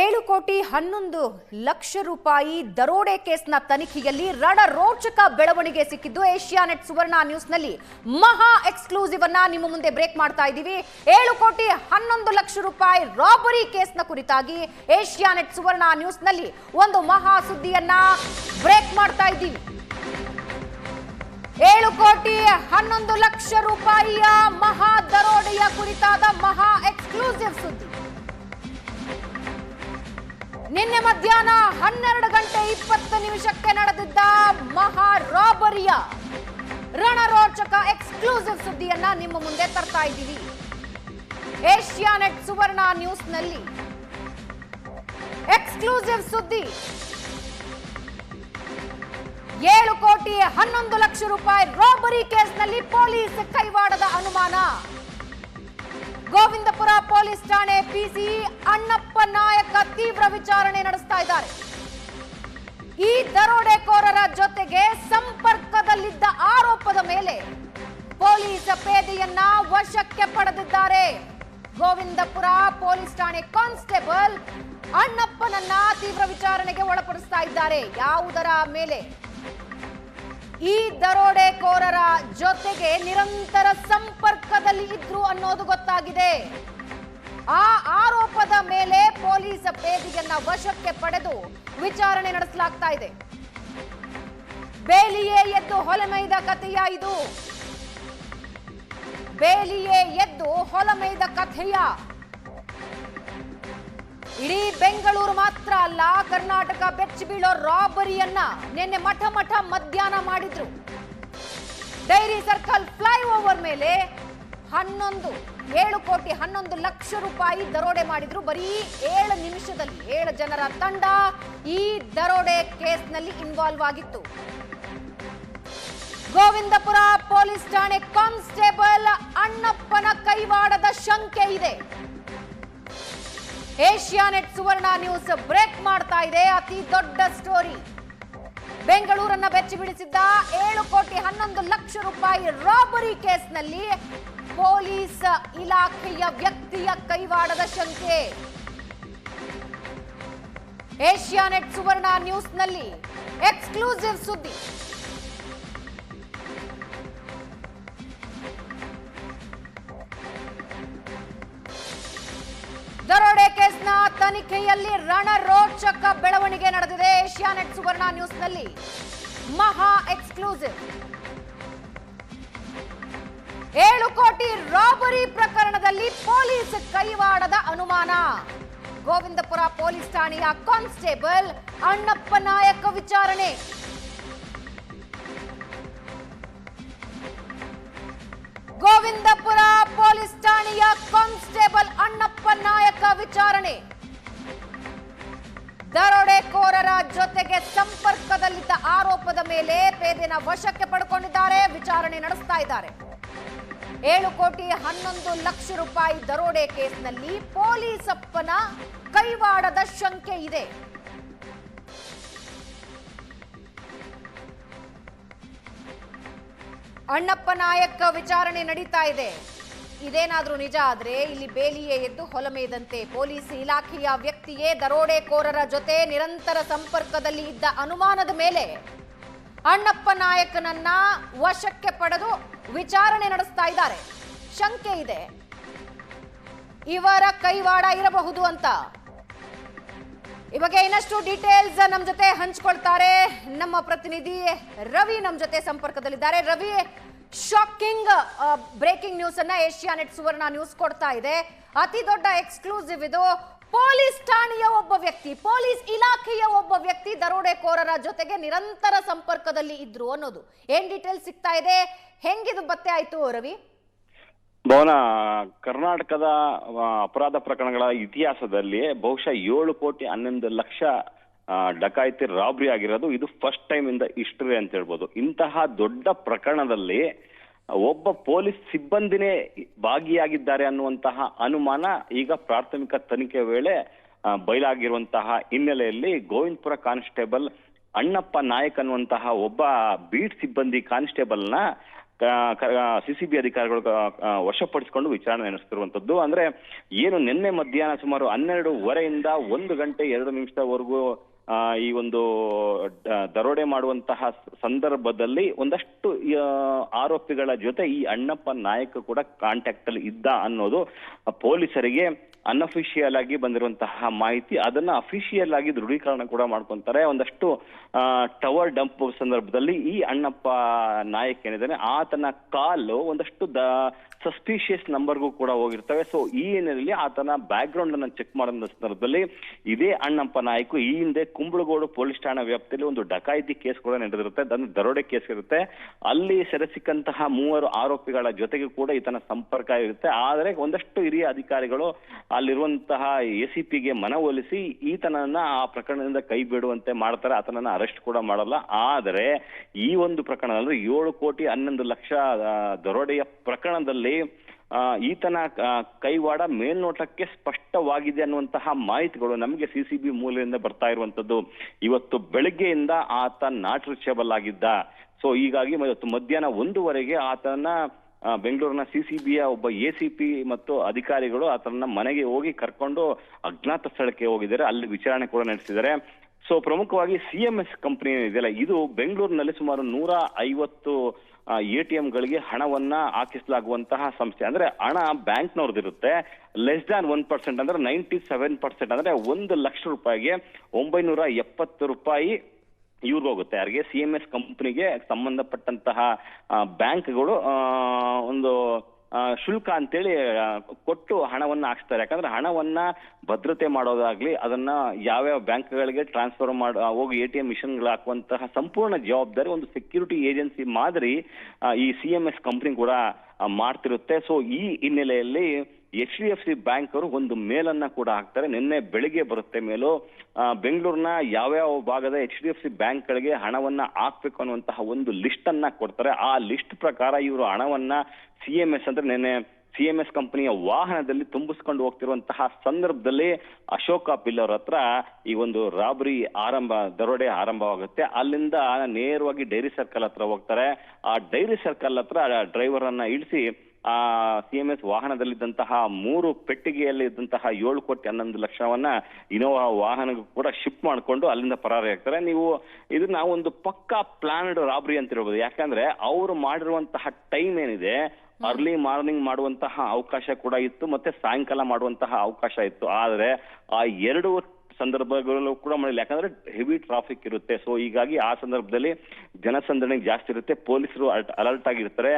ಏಳು ಕೋಟಿ ಹನ್ನೊಂದು ಲಕ್ಷ ರೂಪಾಯಿ ದರೋಡೆ ಕೇಸ್ನ ತನಿಖೆಯಲ್ಲಿ ರಣ ರೋಚಕ ಬೆಳವಣಿಗೆ ಸಿಕ್ಕಿದ್ದು ಏಷ್ಯಾನೆಟ್ ಸುವರ್ಣ ನ್ಯೂಸ್ನಲ್ಲಿ. ಮಹಾ ಎಕ್ಸ್ಕ್ಲೂಸಿವ್ ಅನ್ನ ನಿಮ್ಮ ಮುಂದೆ ಬ್ರೇಕ್ ಮಾಡ್ತಾ ಇದ್ದೀವಿ. ಏಳು ಕೋಟಿ ಹನ್ನೊಂದು ಲಕ್ಷ ರೂಪಾಯಿ ರಾಬರಿ ಕೇಸ್ನ ಕುರಿತಾಗಿ ಏಷ್ಯಾನೆಟ್ ಸುವರ್ಣ ನ್ಯೂಸ್ನಲ್ಲಿ ಒಂದು ಮಹಾ ಸುದ್ದಿಯನ್ನ ಬ್ರೇಕ್ ಮಾಡ್ತಾ ಇದ್ದೀವಿ. ಏಳು ಕೋಟಿ ಹನ್ನೊಂದು ಲಕ್ಷ ರೂಪಾಯಿಯ ಮಹಾ ದರೋಡೆಯ ಕುರಿತಾದ ಮಹಾ ಎಕ್ಸ್ಕ್ಲೂಸಿವ್ ಸುದ್ದಿ. ನಿನ್ನೆ ಮಧ್ಯಾಹ್ನ ಹನ್ನೆರಡು ಗಂಟೆ ಇಪ್ಪತ್ತು ನಿಮಿಷಕ್ಕೆ ನಡೆದಿದ್ದ ಮಹಾ ರಾಬರಿಯ ರಣರೋಚಕ ಎಕ್ಸ್ಕ್ಲೂಸಿವ್ ಸುದ್ದಿಯನ್ನ ನಿಮ್ಮ ಮುಂದೆ ತರ್ತಾ ಇದ್ದೀವಿ. ಏಷ್ಯಾನೆಟ್ ಸುವರ್ಣ ನ್ಯೂಸ್ನಲ್ಲಿ ಎಕ್ಸ್ಕ್ಲೂಸಿವ್ ಸುದ್ದಿ. ಏಳು ಕೋಟಿ ಹನ್ನೊಂದು ಲಕ್ಷ ರೂಪಾಯಿ ರಾಬರಿ ಕೇಸ್ನಲ್ಲಿ ಪೊಲೀಸ್ ಕೈವಾಡದ ಅನುಮಾನ. ಗೋವಿಂದಪುರ ಪೊಲೀಸ್ ಠಾಣೆ ಪಿಸಿ ಅಣ್ಣಪ್ಪ ನಾಯಕ ತೀವ್ರ ವಿಚಾರಣೆ ನಡೆಸ್ತಾ ಇದ್ದಾರೆ. ಈ ದರೋಡೆಕೋರರ ಜೊತೆಗೆ ಸಂಪರ್ಕದಲ್ಲಿದ್ದ ಆರೋಪದ ಮೇಲೆ ಪೊಲೀಸ್ ಪೇದೆಯನ್ನ ವಶಕ್ಕೆ ಪಡೆದಿದ್ದಾರೆ. ಗೋವಿಂದಪುರ ಪೊಲೀಸ್ ಠಾಣೆ ಕಾನ್ಸ್ಟೇಬಲ್ ಅಣ್ಣಪ್ಪನನ್ನ ತೀವ್ರ ವಿಚಾರಣೆಗೆ ಒಳಪಡಿಸ್ತಾ ಇದ್ದಾರೆ. ಯಾವುದರ ಮೇಲೆ? ಈ ದರೋಡೆಕೋರರ ಜೊತೆಗೆ ನಿರಂತರ ಸಂಪರ್ಕದಲ್ಲಿ ಇದ್ರು ಅನ್ನೋದು ಗೊತ್ತಾಗಿದೆ. ಆ ಆರೋಪದ ಮೇಲೆ ಪೊಲೀಸ್ ಬೇದಿಯನ್ನ ವಶಕ್ಕೆ ಪಡೆದು ವಿಚಾರಣೆ ನಡೆಸಲಾಗ್ತಾ ಇದೆ. ಬೇಲಿಯೇ ಎದ್ದು ಹೊಲಮೈದ ಕಥೆಯ ಇದು. ಬೇಲಿಯೇ ಎದ್ದು ಹೊಲಮೈದ ಕಥೆಯ. ಇಡೀ ಬೆಂಗಳೂರು ಮಾತ್ರ ಅಲ್ಲ, ಕರ್ನಾಟಕ ಬೆಚ್ಚಿ ಬೀಳೋ ರಾಬರಿಯನ್ನ ನಿನ್ನೆ ಮಠ ಮಠ ಮಧ್ಯಾಹ್ನ ಮಾಡಿದ್ರು. ಡೈರಿ ಸರ್ಕಲ್ ಫ್ಲೈಓವರ್ ಮೇಲೆ ಹನ್ನೊಂದು, ಏಳು ಕೋಟಿ ಹನ್ನೊಂದು ಲಕ್ಷ ರೂಪಾಯಿ ದರೋಡೆ ಮಾಡಿದ್ರು. ಬರೀ ಏಳು ನಿಮಿಷದಲ್ಲಿ ಏಳು ಜನರ ತಂಡ ಈ ದರೋಡೆ ಕೇಸ್ನಲ್ಲಿ ಇನ್ವಾಲ್ವ್ ಆಗಿತ್ತು. ಗೋವಿಂದಪುರ ಪೊಲೀಸ್ ಠಾಣೆ ಕಾನ್ಸ್ಟೇಬಲ್ ಅಣ್ಣಪ್ಪನ ಕೈವಾಡದ ಶಂಕೆ ಇದೆ. ಏಷ್ಯಾನೆಟ್ ಸುವರ್ಣ ನ್ಯೂಸ್ ಬ್ರೇಕ್ ಮಾಡ್ತಾ ಇದೆ. ಅತಿ ದೊಡ್ಡ ಸ್ಟೋರಿ. ಬೆಂಗಳೂರನ್ನ ಬೆಚ್ಚಿ ಬಿಡಿಸಿದ್ದ ಏಳು ಕೋಟಿ ಹನ್ನೊಂದು ಲಕ್ಷ ರೂಪಾಯಿ ರಾಬರಿ ಕೇಸ್ನಲ್ಲಿ ಪೊಲೀಸ್ ಇಲಾಖೆಯ ವ್ಯಕ್ತಿಯ ಕೈವಾಡದ ಶಂಕೆ. ಏಷ್ಯಾನೆಟ್ ಸುವರ್ಣ ನ್ಯೂಸ್ನಲ್ಲಿ ಎಕ್ಸ್ಕ್ಲೂಸಿವ್ ಸುದ್ದಿ. ದರೋಡೆ ಕೇಸ್ನ ತನಿಖೆಯಲ್ಲಿ ರಣರೋಚಕ ಬೆಳವಣಿಗೆ ನಡೆದಿದೆ ಏಷ್ಯಾನೆಟ್ ಸುವರ್ಣ ನ್ಯೂಸ್ನಲ್ಲಿ. ಮಹಾ ಎಕ್ಸ್ಕ್ಲೂಸಿವ್. ಏಳು ಕೋಟಿ ರಾಬರಿ ಪ್ರಕರಣದಲ್ಲಿ ಪೊಲೀಸ್ ಕೈವಾಡದ ಅನುಮಾನ. ಗೋವಿಂದಪುರ ಪೊಲೀಸ್ ಠಾಣೆಯ ಕಾನ್ಸ್ಟೇಬಲ್ ಅಣ್ಣಪ್ಪ ನಾಯಕ ವಿಚಾರಣೆ. ಗೋವಿಂದಪುರ ಪೊಲೀಸ್ ಠಾಣೆಯ ಕಾನ್ಸ್ಟೇಬಲ್ ಅಣ್ಣಪ್ಪ ನಾಯಕ ವಿಚಾರಣೆ. ದರೋಡೆಕೋರರ ಜೊತೆಗೆ ಸಂಪರ್ಕದಲ್ಲಿದ್ದ ಆರೋಪದ ಮೇಲೆ ಪೇದೆನ ವಶಕ್ಕೆ ಪಡ್ಕೊಂಡಿದ್ದಾರೆ. ವಿಚಾರಣೆ ನಡೆಸ್ತಾ ಇದ್ದಾರೆ. ಏಳು ಕೋಟಿ ಹನ್ನೊಂದು ಲಕ್ಷ ರೂಪಾಯಿ ದರೋಡೆ ಕೇಸ್ನಲ್ಲಿ ಪೊಲೀಸಪ್ಪನ ಕೈವಾಡದ ಶಂಕೆ ಇದೆ. ಅಣ್ಣಪ್ಪ ನಾಯಕ್ ವಿಚಾರಣೆ ನಡೀತಾ ಇದೆ. ಇದೇನಾದ್ರೂ ನಿಜ ಆದ್ರೆ ಇಲ್ಲಿ ಬೇಲಿಯೇ ಎದ್ದು ಹೊಲಮೇದಂತೆ ಪೊಲೀಸ್ ಇಲಾಖೆಯ ವ್ಯಕ್ತಿಯೇ ದರೋಡೆಕೋರರ ಜೊತೆ ನಿರಂತರ ಸಂಪರ್ಕದಲ್ಲಿ ಇದ್ದ ಅನುಮಾನದ ಮೇಲೆ ಅಣ್ಣಪ್ಪ ನಾಯಕನನ್ನ ವಶಕ್ಕೆ ಪಡೆದು ವಿಚಾರಣೆ ನಡೆಸ್ತಾ ಇದ್ದಾರೆ. ಶಂಕೆ ಇದೆ. ಇವರ ಕೈವಾಡ ಇರಬಹುದು ಅಂತ. ಈ ಬಗ್ಗೆ ಇನ್ನಷ್ಟು ಡೀಟೇಲ್ಸ್ ನಮ್ಮ ಜೊತೆ ಹಂಚ್ಕೊಳ್ತಾರೆ. ನಮ್ಮ ಪ್ರತಿನಿಧಿ ರವಿ ನಮ್ಮ ಜೊತೆ ಸಂಪರ್ಕದಲ್ಲಿದ್ದಾರೆ. ರವಿ ಶಾಕಿಂಗ್ ಬ್ರೇಕಿಂಗ್ ನ್ಯೂಸ್ ಅನ್ನ ಏಷ್ಯಾನೆಟ್ ಸುವರ್ಣ ನ್ಯೂಸ್ ಕೊಡ್ತಾ ಇದೆ. ಅತಿ ದೊಡ್ಡ ಎಕ್ಸ್ಕ್ಲೂಸಿವ್ ಇದು. ಪೊಲೀಸ್ ಠಾಣೆಯ ಒಬ್ಬ ವ್ಯಕ್ತಿ, ಪೊಲೀಸ್ ಇಲಾಖೆಯ ಒಬ್ಬ ವ್ಯಕ್ತಿ ದರೋಡೆಕೋರರ ಜೊತೆಗೆ ನಿರಂತರ ಸಂಪರ್ಕದಲ್ಲಿ ಇದ್ರು ಅನ್ನೋದು. ಏನ್ ಡೀಟೇಲ್ ಸಿಗ್ತಾ ಇದೆ? ಹೆಂಗಿದು ಪತ್ತೆ ಆಯ್ತು ರವಿ? ಭವನ, ಕರ್ನಾಟಕದ ಅಪರಾಧ ಪ್ರಕರಣಗಳ ಇತಿಹಾಸದಲ್ಲಿ ಬಹುಶಃ ಏಳು ಕೋಟಿ ಹನ್ನೊಂದು ಲಕ್ಷ ಡಕಾಯಿತಿ ರಾಬ್ರಿ ಆಗಿರೋದು. ಇದು ಫಸ್ಟ್ ಟೈಮ್ ಇಂದ ಹಿಸ್ಟ್ರಿ ಅಂತ ಹೇಳ್ಬೋದು. ಇಂತಹ ದೊಡ್ಡ ಪ್ರಕರಣದಲ್ಲಿ ಒಬ್ಬ ಪೊಲೀಸ್ ಸಿಬ್ಬಂದಿನೇ ಭಾಗಿಯಾಗಿದ್ದಾರೆ ಅನ್ನುವಂತಹ ಅನುಮಾನ ಈಗ ಪ್ರಾಥಮಿಕ ತನಿಖೆ ವೇಳೆ ಬಯಲಾಗಿರುವಂತಹ ಹಿನ್ನೆಲೆಯಲ್ಲಿ ಗೋವಿಂದಪುರ ಕಾನ್ಸ್ಟೇಬಲ್ ಅಣ್ಣಪ್ಪ ನಾಯಕ್ ಅನ್ನುವಂತಹ ಒಬ್ಬ ಬೀಟ್ ಸಿಬ್ಬಂದಿ ಕಾನ್ಸ್ಟೇಬಲ್ನ ಸಿಸಿಬಿ ಅಧಿಕಾರಿಗಳು ವಶಪಡಿಸಿಕೊಂಡು ವಿಚಾರಣೆ ನಡೆಸ್ತಿರುವಂತದ್ದು ಅಂದ್ರೆ ಏನು ನಿನ್ನೆ ಮಧ್ಯಾಹ್ನ ಸುಮಾರು ಹನ್ನೆರಡುವರೆಯಿಂದ ಒಂದು ಗಂಟೆ ಎರಡು ನಿಮಿಷದವರೆಗೂ ಈ ಒಂದು ದರೋಡೆ ಮಾಡುವಂತಹ ಸಂದರ್ಭದಲ್ಲಿ ಒಂದಷ್ಟು ಆರೋಪಿಗಳ ಜೊತೆ ಈ ಅಣ್ಣಪ್ಪ ನಾಯಕ್ ಕೂಡ ಕಾಂಟ್ಯಾಕ್ಟ್ ಅಲ್ಲಿ ಇದ್ದ ಅನ್ನೋದು ಪೊಲೀಸರಿಗೆ ಅನ್ಅಫಿಷಿಯಲ್ ಆಗಿ ಬಂದಿರುವಂತಹ ಮಾಹಿತಿ, ಅದನ್ನ ಅಫಿಷಿಯಲ್ ಆಗಿ ದೃಢೀಕರಣ ಕೂಡ ಮಾಡ್ಕೊಂತಾರೆ. ಒಂದಷ್ಟು ಟವರ್ ಡಂಪ್ ಸಂದರ್ಭದಲ್ಲಿ ಈ ಅಣ್ಣಪ್ಪ ನಾಯಕ್ ಏನಿದ್ದಾನೆ, ಆತನ ಕಾಲು ಒಂದಷ್ಟು ದ ಸಸ್ಪಿಷಿಯಸ್ ನಂಬರ್ಗೂ ಕೂಡ ಹೋಗಿರ್ತವೆ. ಸೊ ಈ ಹಿನ್ನೆಲೆಯಲ್ಲಿ ಆತನ ಬ್ಯಾಕ್ ಗ್ರೌಂಡ್ ಅನ್ನ ಚೆಕ್ ಮಾಡಿದ ಸಂದರ್ಭದಲ್ಲಿ ಇದೇ ಅಣ್ಣಪ್ಪ ನಾಯಕು ಈ ಹಿಂದೆ ಕುಂಬಳಗೋಡು ಪೊಲೀಸ್ ಠಾಣಾ ವ್ಯಾಪ್ತಿಯಲ್ಲಿ ಒಂದು ಡಕಾಯಿತಿ ಕೇಸ್ ಕೂಡ ನಡೆದಿರುತ್ತೆ. ಅದನ್ನು ದರೋಡೆ ಕೇಸ್ ಇರುತ್ತೆ. ಅಲ್ಲಿ ಸೆರೆ ಸಿಕ್ಕಂತಹ ಮೂವರು ಆರೋಪಿಗಳ ಜೊತೆಗೆ ಕೂಡ ಈತನ ಸಂಪರ್ಕ ಇರುತ್ತೆ. ಆದರೆ ಒಂದಷ್ಟು ಹಿರಿಯ ಅಧಿಕಾರಿಗಳು ಅಲ್ಲಿರುವಂತಹ ಎ ಸಿ ಪಿಗೆ ಮನವೊಲಿಸಿ ಈತನನ್ನ ಆ ಪ್ರಕರಣದಿಂದ ಕೈ ಬಿಡುವಂತೆ ಮಾಡ್ತಾರೆ. ಆತನನ್ನ ಅರೆಸ್ಟ್ ಕೂಡ ಮಾಡಲ್ಲ. ಆದರೆ ಈ ಒಂದು ಪ್ರಕರಣದಲ್ಲಿ ಏಳು ಕೋಟಿ ಹನ್ನೊಂದು ಲಕ್ಷ ದರೋಡೆಯ ಪ್ರಕರಣದಲ್ಲಿ ಈತನ ಕೈವಾಡ ಮೇಲ್ನೋಟಕ್ಕೆ ಸ್ಪಷ್ಟವಾಗಿದೆ ಅನ್ನುವಂತಹ ಮಾಹಿತಿಗಳು ನಮಗೆ ಸಿ ಸಿ ಬಿ ಮೂಲದಿಂದ ಬರ್ತಾ ಇರುವಂತದ್ದು ಇವತ್ತು ಬೆಳಗ್ಗೆಯಿಂದ ಆತ ನಾಟ್ ರಿಚೇಬಲ್ ಆಗಿದ್ದ. ಸೊ ಹೀಗಾಗಿ ಇವತ್ತು ಮಧ್ಯಾಹ್ನ ಒಂದೂವರೆಗೆ ಆತನ ಬೆಂಗಳೂರಿನ ಸಿಸಿಬಿಯ ಒಬ್ಬ ಎ ಸಿ ಪಿ ಮತ್ತು ಅಧಿಕಾರಿಗಳು ಆತನ ಮನೆಗೆ ಹೋಗಿ ಕರ್ಕೊಂಡು ಅಜ್ಞಾತ ಸ್ಥಳಕ್ಕೆ ಹೋಗಿದ್ದಾರೆ. ಅಲ್ಲಿ ವಿಚಾರಣೆ ಕೂಡ ನಡೆಸಿದ್ದಾರೆ. ಸೊ ಪ್ರಮುಖವಾಗಿ ಸಿ ಎಂ ಎಸ್ ಕಂಪನಿ ಇದೆಯಲ್ಲ ಇದು ಬೆಂಗಳೂರಿನಲ್ಲಿ ಸುಮಾರು ನೂರ ಐವತ್ತು ಎ ಟಿ ಎಂಗಳಿಗೆ ಹಣವನ್ನ ಹಾಕಿಸಲಾಗುವಂತಹ ಸಂಸ್ಥೆ. ಅಂದ್ರೆ ಹಣ ಬ್ಯಾಂಕ್ನವ್ರದ್ದಿರುತ್ತೆ. ಲೆಸ್ ದಾನ್ ಒನ್ ಪರ್ಸೆಂಟ್ ಅಂದ್ರೆ ನೈಂಟಿ ಸೆವೆನ್ ಪರ್ಸೆಂಟ್ ಅಂದ್ರೆ ಒಂದು ಲಕ್ಷ ರೂಪಾಯಿಗೆ ಒಂಬೈನೂರ ಎಪ್ಪತ್ತು ರೂಪಾಯಿ ಇವ್ರಿಗೆ ಹೋಗುತ್ತೆ. ಯಾರಿಗೆ ಸಿ ಎಂ ಎಸ್ ಕಂಪ್ನಿಗೆ ಸಂಬಂಧಪಟ್ಟಂತಹ ಬ್ಯಾಂಕ್ಗಳು ಒಂದು ಶುಲ್ಕ ಅಂತೇಳಿ ಕೊಟ್ಟು ಹಣವನ್ನು ಹಾಕ್ಸ್ತಾರೆ. ಯಾಕಂದ್ರೆ ಹಣವನ್ನ ಭದ್ರತೆ ಮಾಡೋದಾಗ್ಲಿ, ಅದನ್ನ ಯಾವ್ಯಾವ ಬ್ಯಾಂಕ್ಗಳಿಗೆ ಟ್ರಾನ್ಸ್ಫರ್ ಮಾಡ ಹೋಗಿ ಎ ಟಿ ಎಂ ಮಿಷನ್ಗಳು ಹಾಕುವಂತಹ ಸಂಪೂರ್ಣ ಜವಾಬ್ದಾರಿ ಒಂದು ಸೆಕ್ಯೂರಿಟಿ ಏಜೆನ್ಸಿ ಮಾದರಿ ಈ ಸಿ ಎಂ ಎಸ್ ಕಂಪ್ನಿ ಕೂಡ ಮಾಡ್ತಿರುತ್ತೆ. ಸೊ ಈ ಹಿನ್ನೆಲೆಯಲ್ಲಿ H D F C bank ಅವರು ಒಂದು ಮೇಲನ್ನ ಕೂಡ ಹಾಕ್ತಾರೆ. ನಿನ್ನೆ ಬೆಳಿಗ್ಗೆ ಬರುತ್ತೆ ಮೇಲು. ಬೆಂಗಳೂರಿನ ಯಾವ್ಯಾವ ಭಾಗದ ಎಚ್ ಡಿ ಎಫ್ ಸಿ ಬ್ಯಾಂಕ್ಗಳಿಗೆ ಹಣವನ್ನ ಹಾಕ್ಬೇಕು ಅನ್ನುವಂತಹ ಒಂದು ಲಿಸ್ಟ್ ಅನ್ನ ಕೊಡ್ತಾರೆ. ಆ ಲಿಸ್ಟ್ ಪ್ರಕಾರ ಇವರು ಹಣವನ್ನ ಸಿ ಎಂ ಎಸ್ ಅಂದ್ರೆ ನಿನ್ನೆ ಸಿ ಎಂ ಎಸ್ ಕಂಪನಿಯ ವಾಹನದಲ್ಲಿ ತುಂಬಿಸ್ಕೊಂಡು ಹೋಗ್ತಿರುವಂತಹ ಸಂದರ್ಭದಲ್ಲಿ ಅಶೋಕ ಪಿಲ್ಲರ್ ಹತ್ರ ಈ ಒಂದು ರಾಬರಿ ಆರಂಭ, ದರೋಡೆ ಆರಂಭವಾಗುತ್ತೆ. ಅಲ್ಲಿಂದ ನೇರವಾಗಿ ಡೈರಿ ಸರ್ಕಲ್ ಹತ್ರ ಹೋಗ್ತಾರೆ. ಆ ಡೈರಿ ಸರ್ಕಲ್ ಹತ್ರ ಡ್ರೈವರ್ ಅನ್ನ ಇಳಿಸಿ ಆ ಸಿ ಎಂ ಎಸ್ ವಾಹನದಲ್ಲಿದ್ದಂತಹ ಮೂರು ಪೆಟ್ಟಿಗೆಯಲ್ಲಿ ಇದ್ದಂತಹ ಏಳು ಕೋಟಿ ಹನ್ನೊಂದು ಲಕ್ಷವನ್ನ ಇನೋವಾ ವಾಹನಕ್ಕೂ ಕೂಡ ಶಿಫ್ಟ್ ಮಾಡಿಕೊಂಡು ಅಲ್ಲಿಂದ ಪರಾರಿ ಆಗ್ತಾರೆ. ನೀವು ಇದನ್ನ ಒಂದು ಪಕ್ಕಾ ಪ್ಲಾನ್ಡ್ ರಾಬ್ರಿ ಅಂತ ಹೇಳ್ಬೋದು. ಯಾಕಂದ್ರೆ ಅವರು ಮಾಡಿರುವಂತಹ ಟೈಮ್ ಏನಿದೆ ಅರ್ಲಿ ಮಾರ್ನಿಂಗ್ ಮಾಡುವಂತಹ ಅವಕಾಶ ಕೂಡ ಇತ್ತು ಮತ್ತೆ ಸಾಯಂಕಾಲ ಮಾಡುವಂತಹ ಅವಕಾಶ ಇತ್ತು. ಆದ್ರೆ ಆ ಎರಡು ಸಂದರ್ಭಗಳಲ್ಲೂ ಕೂಡ ಮಾಡಿಲ್ಲ. ಯಾಕಂದ್ರೆ ಹೆವಿ ಟ್ರಾಫಿಕ್ ಇರುತ್ತೆ. ಸೊ ಹೀಗಾಗಿ ಆ ಸಂದರ್ಭದಲ್ಲಿ ಜನಸಂದಣಿ ಜಾಸ್ತಿ ಇರುತ್ತೆ. ಪೊಲೀಸರು ಅಲರ್ಟ್ ಆಗಿರ್ತಾರೆ.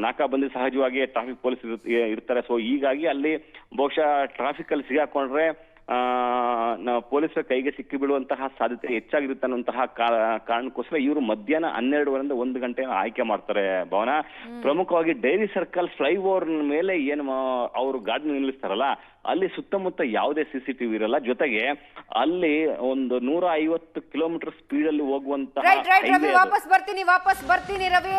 ನಾಕಾಬಂದಿ ಸಹಜವಾಗಿ ಟ್ರಾಫಿಕ್ ಪೊಲೀಸ್ ಇರ್ತಾರೆ. ಸೊ ಹೀಗಾಗಿ ಅಲ್ಲಿ ಬಹುಶಃ ಟ್ರಾಫಿಕ್ ಅಲ್ಲಿ ಸಿಗಾಕೊಂಡ್ರೆ ಪೊಲೀಸರ ಕೈಗೆ ಸಿಕ್ಕಿ ಬೀಳುವಂತಹ ಸಾಧ್ಯತೆ ಹೆಚ್ಚಾಗಿರುತ್ತೆ ಅನ್ನುವಂತಹ ಕಾರಣಕ್ಕೋಸ್ಕರ ಇವರು ಮಧ್ಯಾಹ್ನ ಹನ್ನೆರಡುವರೆಯಿಂದ ಒಂದು ಗಂಟೆ ಆಯ್ಕೆ ಮಾಡ್ತಾರೆ ಭವನ. ಪ್ರಮುಖವಾಗಿ ಡೈರಿ ಸರ್ಕಲ್ ಫ್ಲೈಓವರ್ ಮೇಲೆ ಏನು ಅವರು ಗಾಡಿ ನಿಲ್ಲಿಸ್ತಾರಲ್ಲ ಅಲ್ಲಿ ಸುತ್ತಮುತ್ತ ಯಾವುದೇ ಸಿ ಸಿ ಟಿವಿ ಇರಲ್ಲ. ಜೊತೆಗೆ ಅಲ್ಲಿ ಒಂದು ನೂರ ಐವತ್ತು ಕಿಲೋಮೀಟರ್ ಸ್ಪೀಡ್ ಅಲ್ಲಿ ಹೋಗುವಂತಹ ವಾಪಸ್ ಬರ್ತೀನಿ ವಾಪಸ್ ಬರ್ತೀನಿ ರವಿ.